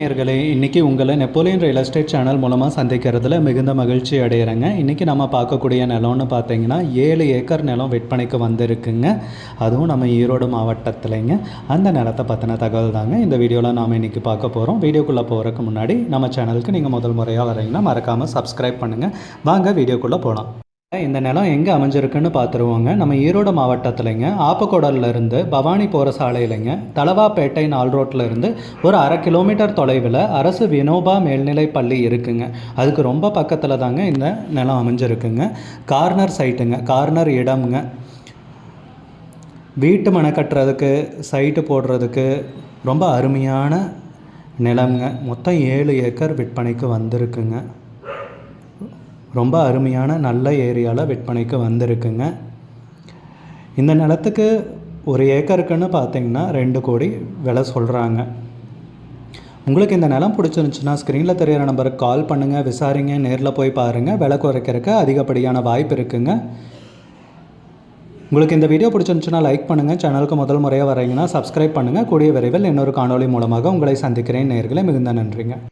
நேர்களே இன்றைக்கி உங்களை நெப்போலியன் ரியல் எஸ்டேட் சேனல் மூலமாக சந்திக்கிறதுல மிகுந்த மகிழ்ச்சி அடைகிறேங்க இன்றைக்கி நம்ம பார்க்கக்கூடிய நிலம்னு பார்த்தீங்கன்னா ஏழு ஏக்கர் நிலம் விற்பனைக்கு வந்திருக்குங்க. அதுவும் நம்ம ஈரோடு மாவட்டத்துலேங்க. அந்த நிலத்தை பற்றின தகவல் தாங்க இந்த வீடியோவில் நாம் இன்றைக்கி பார்க்க போகிறோம் வீடியோக்குள்ளே போகிறதுக்கு முன்னாடி நம்ம சேனலுக்கு நீங்கள் முதல் முறையாக வரீங்கன்னா மறக்காமல் சப்ஸ்கிரைப் பண்ணுங்கள் வாங்க வீடியோக்குள்ளே போகலாம் இந்த நிலம் எங்கே அமைஞ்சிருக்குன்னு பார்த்துருவோங்க நம்ம ஈரோடு மாவட்டத்திலைங்க ஆப்பக்கூடல்ல பவானி போகிற சாலையிலைங்க தலவாப்பேட்டை நாள் ரோட்டிலேருந்து ஒரு அரை கிலோமீட்டர் தொலைவில் அரசு வினோபா மேல்நிலை பள்ளி இருக்குங்க. அதுக்கு ரொம்ப பக்கத்தில் தாங்க இந்த நிலம் அமைஞ்சிருக்குங்க. கார்னர் சைட்டுங்க கார்னர் இடம்ங்க. வீட்டு மனை கட்டுறதுக்கு சைட்டு போடுறதுக்கு ரொம்ப அருமையான நிலம்ங்க. மொத்தம் ஏழு ஏக்கர் விற்பனைக்கு வந்திருக்குங்க. ரொம்ப அருமையான நல்ல ஏரியாவில் விற்பனைக்கு வந்திருக்குங்க. இந்த நிலத்துக்கு ஒரு ஏக்கருக்குன்னு பார்த்தீங்கன்னா ரெண்டு கோடி விலை சொல்கிறாங்க உங்களுக்கு இந்த நிலம் பிடிச்சிருந்துச்சுன்னா ஸ்க்ரீனில் தெரியிற நம்பருக்கு கால் பண்ணுங்கள் விசாரிங்க நேரில் போய் பாருங்கள் விலை குறைக்கிறதுக்கு அதிகப்படியான வாய்ப்பு இருக்குங்க. உங்களுக்கு இந்த வீடியோ பிடிச்சிருந்துச்சுன்னா லைக் பண்ணுங்கள் சேனலுக்கு முதல் முறையாக வரீங்கன்னா சப்ஸ்கிரைப் பண்ணுங்கள் கூடிய விரைவில் இன்னொரு காணொளி மூலமாக உங்களை சந்திக்கிறேன். நேர்களை மிகுந்த நன்றிங்க.